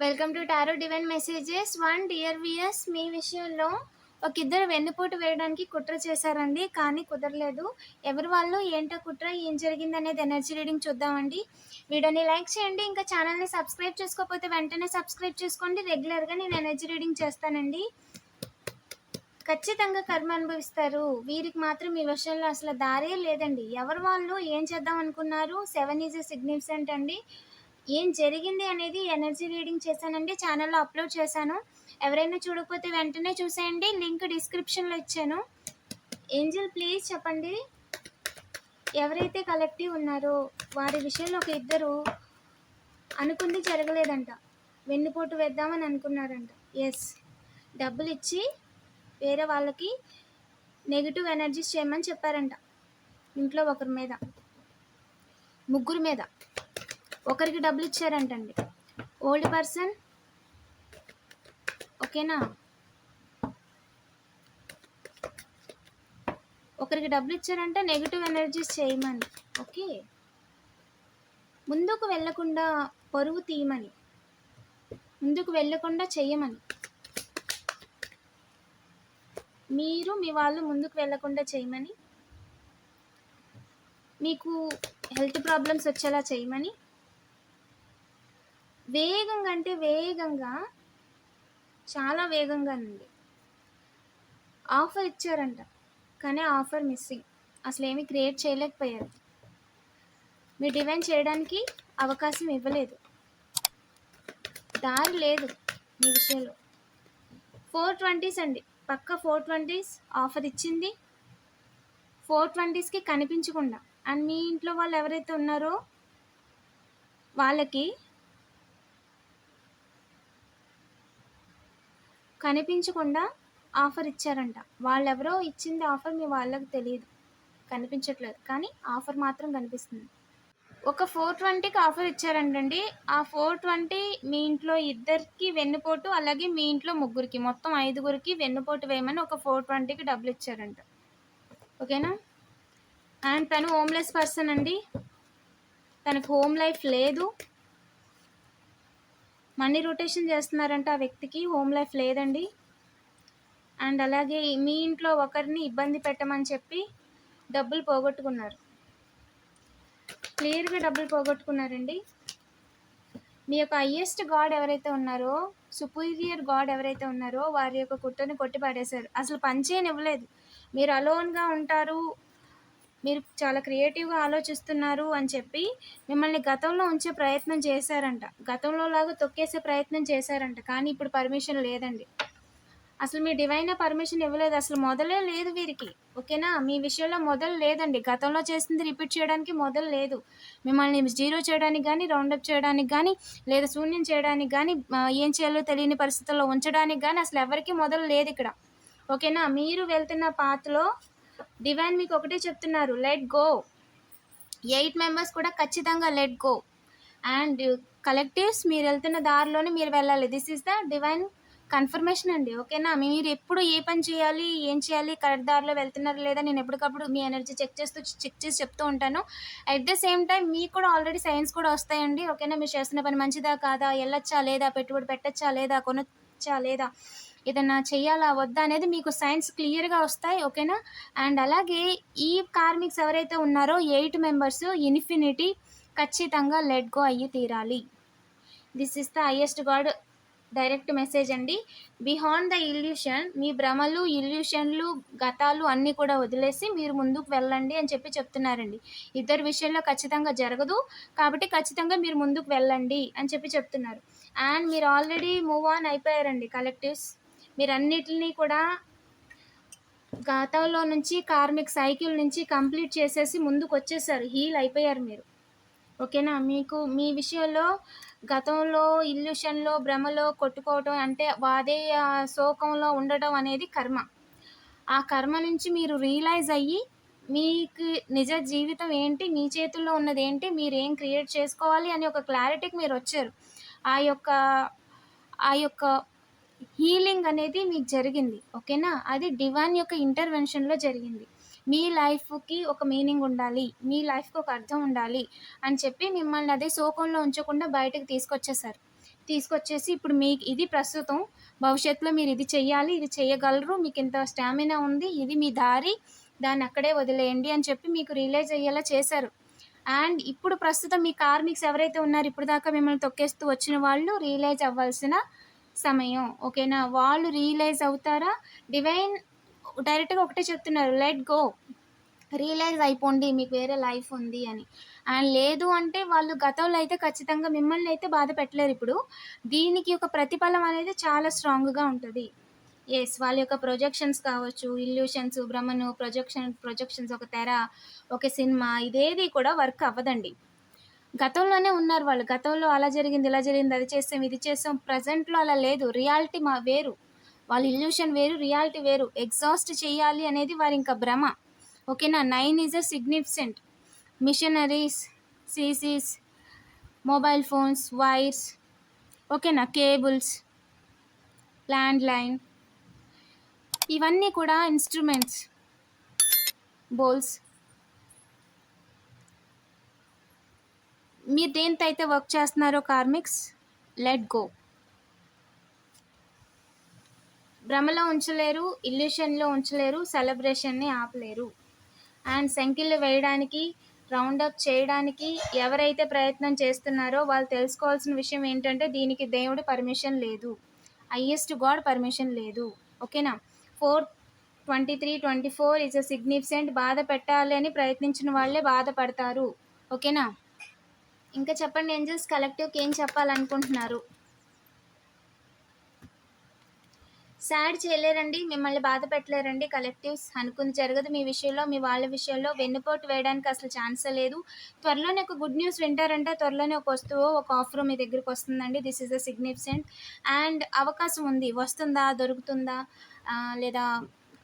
Welcome to tarot divine messages one dear viewers మీ విషయంలో ఒక ఇద్దరు వెన్నుపోటు వేయడానికి కుట్ర చేశారండి కానీ కుదరలేదు. ఎవరు వాళ్ళు ఏంటో కుట్ర ఏం జరిగింది అనేది ఎనర్జీ రీడింగ్ చూద్దామండి. వీడియోని లైక్ చేయండి ఇంకా ఛానల్ని సబ్స్క్రైబ్ చేసుకోకపోతే వెంటనే సబ్స్క్రైబ్ చేసుకోండి. రెగ్యులర్గా నేను ఎనర్జీ రీడింగ్ చేస్తానండి. ఖచ్చితంగా కర్మ అనుభవిస్తారు. వీరికి మాత్రం ఈ విషయంలో అసలు దారే లేదండి. ఎవరు వాళ్ళు ఏం చేద్దాం అనుకున్నారు? సెవెన్ ఈజ్ సిగ్నిఫికెంట్ అండి. ఏం జరిగింది అనేది ఎనర్జీ రీడింగ్ చేశానండి. ఛానల్లో అప్లోడ్ చేశాను. ఎవరైనా చూడకపోతే వెంటనే చూసేయండి. లింక్ డిస్క్రిప్షన్లో ఇచ్చాను. ఏంజిల్ ప్లీజ్ చెప్పండి. ఎవరైతే కలెక్టివ్ ఉన్నారో వారి విషయంలో ఒక ఇద్దరు అనుకుంది జరగలేదంట. వెన్నుపోటు వేద్దామని అనుకున్నారంట. ఎస్ డబ్బులు ఇచ్చి వేరే వాళ్ళకి నెగిటివ్ ఎనర్జీస్ చేయమని చెప్పారంట. ఇంట్లో ఒకరి మీద. ముగ్గురు మీద. ఒకరికి డబ్బులు ఇచ్చారంటండి. ఓల్డ్ పర్సన్ ఓకేనా? ఒకరికి డబ్బులు ఇచ్చారంటే నెగిటివ్ ఎనర్జీస్ చేయమని ఓకే? ముందుకు వెళ్ళకుండా పరువు తీయమని ముందుకు వెళ్ళకుండా చేయమని. మీరు మీ వాళ్ళు ముందుకు వెళ్ళకుండా చేయమని మీకు హెల్త్ ప్రాబ్లమ్స్ వచ్చేలా చేయమని వేగంగా అంటే వేగంగా చాలా వేగంగా ఉంది ఆఫర్ ఇచ్చారంట కానీ ఆఫర్ మిస్సింగ్. అసలు ఏమీ క్రియేట్ చేయలేకపోయారు. మీరు డిమాండ్ చేయడానికి అవకాశం ఇవ్వలేదు. దారి లేదు మీ విషయంలో. ఫోర్ ట్వంటీస్ అండి. పక్క ఫోర్ ట్వంటీస్ ఆఫర్ ఇచ్చింది. ఫోర్ ట్వంటీస్కి కనిపించకుండా. అండ్ మీ ఇంట్లో వాళ్ళు ఎవరైతే ఉన్నారో వాళ్ళకి కనిపించకుండా ఆఫర్ ఇచ్చారంట. వాళ్ళెవరో ఇచ్చింది ఆఫర్ మీ వాళ్ళకి తెలియదు. కనిపించట్లేదు. కానీ ఆఫర్ మాత్రం కనిపిస్తుంది. ఒక ఫోర్ ట్వంటీకి ఆఫర్ ఇచ్చారంటండి. ఆ ఫోర్ ట్వంటీ మీ ఇంట్లో ఇద్దరికి వెన్నుపోటు అలాగే మీ ఇంట్లో ముగ్గురికి మొత్తం ఐదుగురికి వెన్నుపోటు వేయమని ఒక ఫోర్ ట్వంటీకి డబ్బులు ఇచ్చారంట. ఓకేనా? అండ్ తను హోమ్లెస్ పర్సన్ అండి. తనకు హోమ్ లైఫ్ లేదు. మనీ రొటేషన్ చేస్తున్నారంట ఆ వ్యక్తికి. హోమ్ లైఫ్ లేదండి. అండ్ అలాగే మీ ఇంట్లో ఒకరిని ఇబ్బంది పెట్టమని చెప్పి డబ్బులు పోగొట్టుకున్నారు. క్లియర్గా డబ్బులు పోగొట్టుకున్నారండి. మీ యొక్క హయ్యెస్ట్ గాడ్ ఎవరైతే ఉన్నారో సుపీరియర్ గాడ్ ఎవరైతే ఉన్నారో వారి యొక్క కుట్టని కొట్టి పడేశారు అసలు పనిచేయని ఇవ్వలేదు మీరు అలోన్గా ఉంటారు మీరు చాలా క్రియేటివ్గా ఆలోచిస్తున్నారు అని చెప్పి మిమ్మల్ని గతంలో ఉంచే ప్రయత్నం చేశారంట. గతంలో లాగా తొక్కేసే ప్రయత్నం చేశారంట. కానీ ఇప్పుడు పర్మిషన్ లేదండి. అసలు మీ డివైన్ పర్మిషన్ ఇవ్వలేదు. అసలు మొదలే లేదు వీరికి. ఓకేనా? మీ విషయంలో మొదలు లేదండి. గతంలో చేసింది రిపీట్ చేయడానికి మొదలు లేదు. మిమ్మల్ని జీరో చేయడానికి కానీ రౌండప్ చేయడానికి కానీ లేదా శూన్యం చేయడానికి కానీ ఏం చేయాలో తెలియని పరిస్థితుల్లో ఉంచడానికి కానీ అసలు ఎవరికి మొదలు లేదు ఇక్కడ. ఓకేనా? మీరు వెళ్తున్న పాత్రలో డివైన్ మీకు ఒకటే చెప్తున్నారు లెట్ గో ఎయిట్ మెంబర్స్ కూడా ఖచ్చితంగా లెట్ గో అండ్ కలెక్టివ్స్ మీరు వెళ్తున్న దారిలోనే మీరు వెళ్ళాలి. This is the divine confirmation అండి ఓకేనా మీరు ఎప్పుడు ఏ పని చేయాలి ఏం చేయాలి కరెక్ట్ దారిలో వెళ్తున్నారు లేదా నేను ఎప్పటికప్పుడు మీ ఎనర్జీ చెక్ చేస్తూ చెక్ చేసి చెప్తూ ఉంటాను. అట్ ద సేమ్ టైం మీకు కూడా ఆల్రెడీ సైన్స్ కూడా వస్తాయండి ఓకేనా మీరు చేస్తున్న పని మంచిదా కాదా వెళ్ళొచ్చా లేదా పెట్టుబడి పెట్టచ్చా లేదా కొనొచ్చా లేదా? ఏదైనా చేయాలా వద్దా అనేది మీకు సైన్స్ క్లియర్గా వస్తాయి ఓకేనా? అండ్ అలాగే ఈ కార్మిక్స్ ఎవరైతే ఉన్నారో ఎయిట్ మెంబర్స్ ఇన్ఫినిటీ ఖచ్చితంగా లెట్ గో అయ్యి తీరాలి. This is the highest god direct message అండి. బిహాండ్ ద ఇల్యూషన్ మీ భ్రమలు ఇల్యూషన్లు గతాలు అన్నీ కూడా వదిలేసి మీరు ముందుకు వెళ్ళండి అని చెప్పి చెప్తున్నారండి. ఇద్దరు విషయంలో ఖచ్చితంగా జరగదు కాబట్టి ఖచ్చితంగా మీరు ముందుకు వెళ్ళండి అని చెప్పి చెప్తున్నారు. అండ్ మీరు ఆల్రెడీ మూవ్ ఆన్ అయిపోయారండి కలెక్టివ్స్. మీరన్నిటిని కూడా గతంలో నుంచి కార్మిక్ సైకిల్ నుంచి కంప్లీట్ చేసేసి ముందుకు వచ్చేసారు హీల్ అయిపోయారు మీరు. ఓకేనా? మీకు మీ విషయంలో గతంలో ఇల్యూషన్లో భ్రమలో కొట్టుకోవటం అంటే వాదే శోకంలో ఉండటం అనేది కర్మ. ఆ కర్మ నుంచి మీరు రియలైజ్ అయ్యి మీకు నిజ జీవితం ఏంటి మీ చేతుల్లో ఉన్నది ఏంటి మీరు ఏం క్రియేట్ చేసుకోవాలి అని ఒక క్లారిటీకి మీరు వచ్చారు. ఆ యొక్క ఆ యొక్క హీలింగ్ అనేది మీకు జరిగింది ఓకేనా? అది డివైన్ యొక్క ఇంటర్వెన్షన్లో జరిగింది. మీ లైఫ్కి ఒక మీనింగ్ ఉండాలి మీ లైఫ్కి ఒక అర్థం ఉండాలి అని చెప్పి మిమ్మల్ని అదే శోకంలో ఉంచకుండా బయటకు తీసుకొచ్చేసారు తీసుకొచ్చేసి ఇప్పుడు మీకు ఇది ప్రస్తుతం భవిష్యత్తులో మీరు ఇది చెయ్యాలి ఇది చేయగలరు మీకు ఇంత స్టామినా ఉంది ఇది మీ దారి దాన్ని అక్కడే వదిలేయండి అని చెప్పి మీకు రియలైజ్ అయ్యేలా చేశారు. అండ్ ఇప్పుడు ప్రస్తుతం మీ కార్మిక్స్ ఎవరైతే ఉన్నారో ఇప్పుడు దాకా మిమ్మల్ని తొక్కేస్తూ వచ్చిన వాళ్ళు రియలైజ్ అవ్వాల్సిన సమయం. ఓకేనా? వాళ్ళు రియలైజ్ అవుతారా? డివైన్ డైరెక్ట్గా ఒకటే చెప్తున్నారు లెట్ గో రియలైజ్ అయిపోండి మీకు వేరే లైఫ్ ఉంది అని. అండ్ లేదు అంటే వాళ్ళు గతంలో అయితే ఖచ్చితంగా మిమ్మల్ని అయితే బాధ పెట్టలేరు ఇప్పుడు. దీనికి ఒక ప్రతిఫలం అనేది చాలా స్ట్రాంగ్గా ఉంటుంది. ఎస్ వాళ్ళ యొక్క ప్రొజెక్షన్స్ కావచ్చు ఇల్యూషన్స్ భ్రమను ప్రొజెక్షన్ ప్రొజెక్షన్స్ ఒక తెర ఒక సినిమా ఇదేది కూడా వర్క్ అవ్వదండి. గతంలోనే ఉన్నారు వాళ్ళు. గతంలో అలా జరిగింది ఇలా జరిగింది అది చేస్తాం ఇది చేస్తాం. ప్రజెంట్లో అలా లేదు. రియాలిటీ మా వేరు. వాళ్ళ ఇల్యూషన్ వేరు రియాలిటీ వేరు. ఎగ్జాస్ట్ చేయాలి అనేది వారి ఇంకా భ్రమ. ఓకేనా? Nine is a significant. Machineries CCs mobile phones wires ఓకేనా? కేబుల్స్ ల్యాండ్ లైన్ ఇవన్నీ కూడా ఇన్స్ట్రుమెంట్స్ బోల్స్ మీరు దేంతైతే వర్క్ చేస్తున్నారో కార్మిక్స్ లెట్ గో భ్రమలో ఉంచలేరు ఇల్యూషన్లో ఉంచలేరు సెలబ్రేషన్ని ఆపలేరు. అండ్ సంఖ్యలు వేయడానికి రౌండప్ చేయడానికి ఎవరైతే ప్రయత్నం చేస్తున్నారో వాళ్ళు తెలుసుకోవాల్సిన విషయం ఏంటంటే దీనికి దేవుడి పర్మిషన్ లేదు. హయ్యెస్ట్ గాడ్ పర్మిషన్ లేదు. ఓకేనా? Four twenty three twenty four is a significant బాధ పెట్టాలి అని ప్రయత్నించిన వాళ్ళే బాధపడతారు. ఓకేనా? ఇంకా చెప్పండి ఏంజల్స్ కలెక్టివ్కి ఏం చెప్పాలనుకుంటున్నారు? సాడ్ చేయలేరండి మిమ్మల్ని బాధ పెట్టలేరండి. కలెక్టివ్స్ అనుకుంది జరగదు మీ విషయంలో మీ వాళ్ళ విషయంలో. వెన్నుపోటు వేయడానికి అసలు ఛాన్సే లేదు. త్వరలోనే ఒక గుడ్ న్యూస్ వింటారంటే త్వరలోనే ఒక వస్తువు ఒక ఆఫర్ మీ దగ్గరికి వస్తుందండి. This is a significant and అవకాశం ఉంది. వస్తుందా దొరుకుతుందా లేదా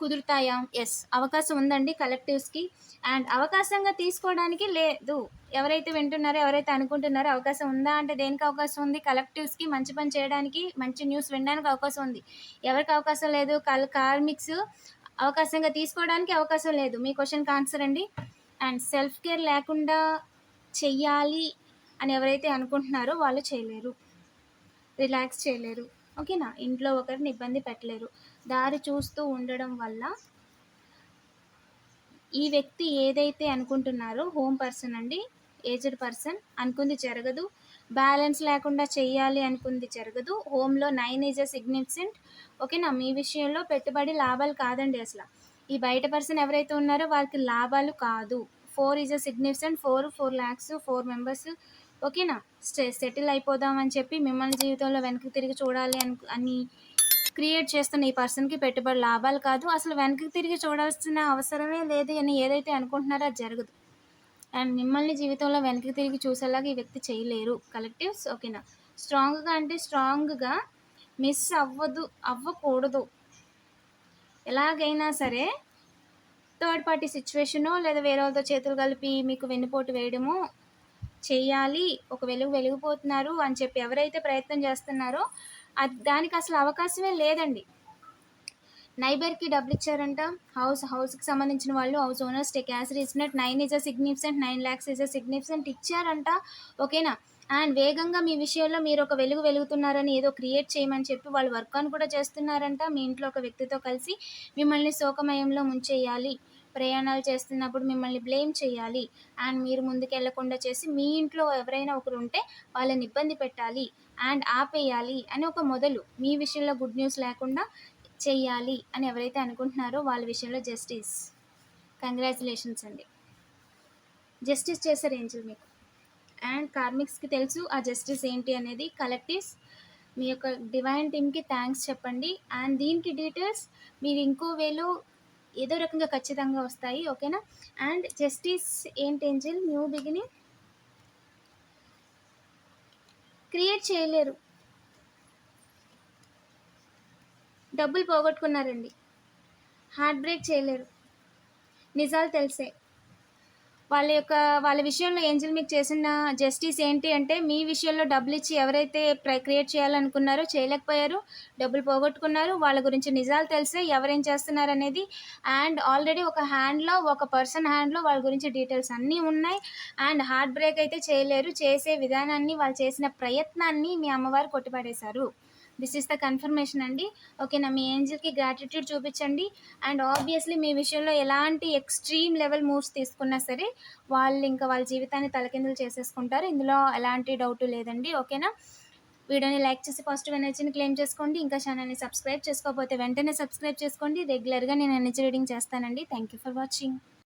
కుదురుతాయా? ఎస్ అవకాశం ఉందండి కలెక్టివ్స్కి. అండ్ అవకాశంగా తీసుకోవడానికి లేదు. ఎవరైతే వింటున్నారో ఎవరైతే అనుకుంటున్నారో అవకాశం ఉందా అంటే దేనికి అవకాశం ఉంది? కలెక్టివ్స్కి మంచి పని చేయడానికి మంచి న్యూస్ వినడానికి అవకాశం ఉంది. ఎవరికి అవకాశం లేదు? కల్ కార్మిక్స్ అవకాశంగా తీసుకోవడానికి అవకాశం లేదు. మీ క్వశ్చన్కి ఆన్సర్ అండి. అండ్ సెల్ఫ్ కేర్ లేకుండా చెయ్యాలి అని ఎవరైతే అనుకుంటున్నారో వాళ్ళు చేయలేరు. రిలాక్స్ చేయలేరు. ఓకేనా? ఇంట్లో ఒకరిని ఇబ్బంది పెట్టలేరు. దారి చూస్తూ ఉండడం వల్ల ఈ వ్యక్తి ఏదైతే అనుకుంటున్నారో హోమ్ పర్సన్ అండి ఏజ్డ్ పర్సన్ అనుకుంది జరగదు. బ్యాలెన్స్ లేకుండా చేయాలి అనుకుంది జరగదు. హోమ్లో నైన్ ఈజ్ అ సిగ్నిఫికెంట్. ఓకేనా? మీ విషయంలో పెట్టుబడి లాభాలు కాదండి అసలు. ఈ బయట పర్సన్ ఎవరైతే ఉన్నారో వారికి లాభాలు కాదు. Four is a significant. Four four lakhs four members ఓకేనా? స్టే సెటిల్ అయిపోదామని చెప్పి మిమ్మల్ని జీవితంలో వెనక్కి తిరిగి చూడాలి అని అని క్రియేట్ చేస్తున్న ఈ పర్సన్కి పెట్టుబడి లాభాలు కాదు. అసలు వెనక్కి తిరిగి చూడాల్సిన అవసరమే లేదు అని ఏదైతే అనుకుంటున్నారో అది జరగదు. అండ్ మిమ్మల్ని జీవితంలో వెనక్కి తిరిగి చూసేలాగా ఈ వ్యక్తి చేయలేరు. కలెక్టివ్స్ ఓకేనా? స్ట్రాంగ్గా అంటే స్ట్రాంగ్గా మిస్ అవ్వదు అవ్వకూడదు. ఎలాగైనా సరే థర్డ్ పార్టీ సిచ్యువేషను లేదా వేరే వాళ్ళతో చేతులు కలిపి మీకు వెన్నుపోటు వేయడము చేయాలి ఒక వెలుగు వెలిగిపోతున్నారు అని చెప్పి ఎవరైతే ప్రయత్నం చేస్తున్నారో అది దానికి అసలు అవకాశమే లేదండి. నైబర్కి డబ్బులు ఇచ్చారంట. హౌస్ హౌస్కి సంబంధించిన వాళ్ళు హౌస్ ఓనర్స్ టేక్ యాసిడ్ ఇచ్చినట్టు nine is a significant nine lakhs is a significant ఇచ్చారంట. ఓకేనా? అండ్ వేగంగా మీ విషయంలో మీరు ఒక వెలుగు వెలుగుతున్నారని ఏదో క్రియేట్ చేయమని చెప్పి వాళ్ళు వర్క్ ఆన్ కూడా చేస్తున్నారంట. మీ ఇంట్లో ఒక వ్యక్తితో కలిసి మిమ్మల్ని శోకమయంలో ముంచేయాలి. ప్రయాణాలు చేస్తున్నప్పుడు మిమ్మల్ని బ్లేమ్ చేయాలి. అండ్ మీరు ముందుకు వెళ్ళకుండా చేసి మీ ఇంట్లో ఎవరైనా ఒకరు ఉంటే వాళ్ళని ఇబ్బంది పెట్టాలి. అండ్ ఆపేయాలి అని ఒక మొదలు. మీ విషయంలో గుడ్ న్యూస్ లేకుండా చేయాలి అని ఎవరైతే అనుకుంటున్నారో వాళ్ళ విషయంలో జస్టిస్. కంగ్రాచులేషన్స్ అండి. జస్టిస్ చేశారు ఏంజల్ మీకు? అండ్ కార్మిక్స్కి తెలుసు ఆ జస్టిస్ ఏంటి అనేది కలెక్టివ్స్ మీ యొక్క డివైన్ టీమ్కి థ్యాంక్స్ చెప్పండి. అండ్ దీనికి డీటెయిల్స్ మీరు ఇంకో వేలో ఏదో రకంగా ఖచ్చితంగా వస్తాయి ఓకేనా? అండ్ జస్టిస్ ఏంటి ఏంజిల్? New beginning. క్రియేట్ చేయలేరు. డబ్బులు పోగొట్టుకున్నారండి. హార్ట్ బ్రేక్ చేయలేరు. నిజాలు తెలిసే. వాళ్ళ యొక్క వాళ్ళ విషయంలో ఏంజల్ మీకు చేసిన జస్టిస్ ఏంటి అంటే మీ విషయంలో డబ్బులు ఇచ్చి ఎవరైతే ప్ర క్రియేట్ చేయాలనుకున్నారో చేయలేకపోయారు డబ్బులు పోగొట్టుకున్నారు వాళ్ళ గురించి నిజాలు తెలిసే ఎవరేం చేస్తున్నారు అనేది అండ్ ఆల్రెడీ ఒక హ్యాండ్లో ఒక పర్సన్ హ్యాండ్లో వాళ్ళ గురించి డీటెయిల్స్ అన్నీ ఉన్నాయి అండ్ హార్ట్ బ్రేక్ అయితే చేయలేరు చేసే విధానాన్ని వాళ్ళు చేసిన ప్రయత్నాన్ని మీ అమ్మవారు కొట్టిపడేశారు. దిస్ ఇస్ ద కన్ఫర్మేషన్ అండి. ఓకేనా మీ ఏంజిల్కి గ్రాటిట్యూడ్ చూపించండి. అండ్ ఆబ్వియస్లీ మీ విషయంలో ఎలాంటి ఎక్స్ట్రీమ్ లెవెల్ మూవ్స్ తీసుకున్నా సరే వాళ్ళు ఇంకా వాళ్ళ జీవితాన్ని తలకిందులు చేసేసుకుంటారు. ఇందులో ఎలాంటి డౌట్ లేదండి. ఓకేనా వీడియోని లైక్ చేసి పాజిటివ్ ఎనర్జీని క్లెయిమ్ చేసుకోండి. ఇంకా ఛానల్ని సబ్స్క్రైబ్ చేసుకోకపోతే వెంటనే సబ్స్క్రైబ్ చేసుకోండి. రెగ్యులర్గా నేను ఎనర్జీ రీడింగ్ చేస్తానండి. Thank you for watching